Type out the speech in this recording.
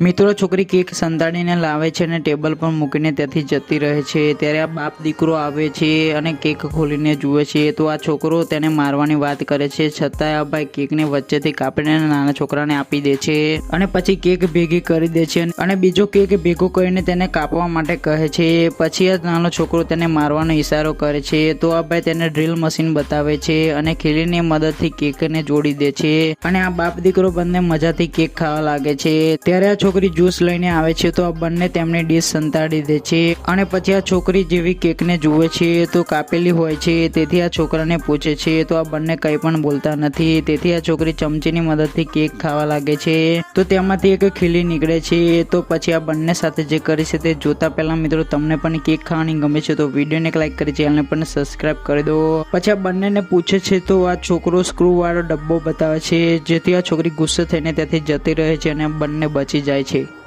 મિત્રો, છોકરી કેક સંતાડીને લાવે છે અને ટેબલ પર મૂકીને ત્યાંથી જતી રહે છે. ત્યારે આ બાપ દીકરો આવે છે અને કેક ખોલીને જુએ છે. તો આ છોકરો તેને મારવાની વાત કરે છે. છતાં આ ભાઈ કેકને વચ્ચેથી કાપીને નાના છોકરાને આપી દે છે અને પછી કેક ભેગી કરી દે છે અને બીજો કેક ભેગો કરીને તેને કાપવા માટે કહે છે. પછી આ નાનો છોકરો તેને મારવાનો ઈશારો કરે છે. તો આ ભાઈ તેને ડ્રીલ મશીન બતાવે છે અને ખીલીની મદદથી કેકને જોડી દે છે. અને આ બાપ દીકરો બંને મજાથી કેક ખાવા લાગે છે. ત્યારે આ છોકરી જ્યુસ લઈને આવે છે તો આ બંને તેમની ડીશ સંતાડી દે છે. અને પછી આ છોકરી જેવી કેકને જુએ છે તો કાપેલી હોય છે. તેથી આ છોકરાને પૂછે છે તો આ બંને કંઈ પણ બોલતા નથી. તેથી આ છોકરી ચમચીની મદદથી કેક ખાવા લાગે છે. તો તેમાંથી એક ખીલી નીકળે છે. તો પછી આ બંને સાથે જે કરી છે તે જોતા પહેલા મિત્રો તમને પણ કેક ખાવાની ગમે છે તો વિડીયોને એક લાઈક કરી ચેનલને પણ સબસ્ક્રાઇબ કરી દો. પછી આ બંનેને પૂછે છે તો આ છોકરો સ્ક્રૂ વાળો ડબ્બો બતાવે છે. જેથી આ છોકરી ગુસ્સે થઈને ત્યાંથી જતી રહે છે અને બંને બચી જાય છે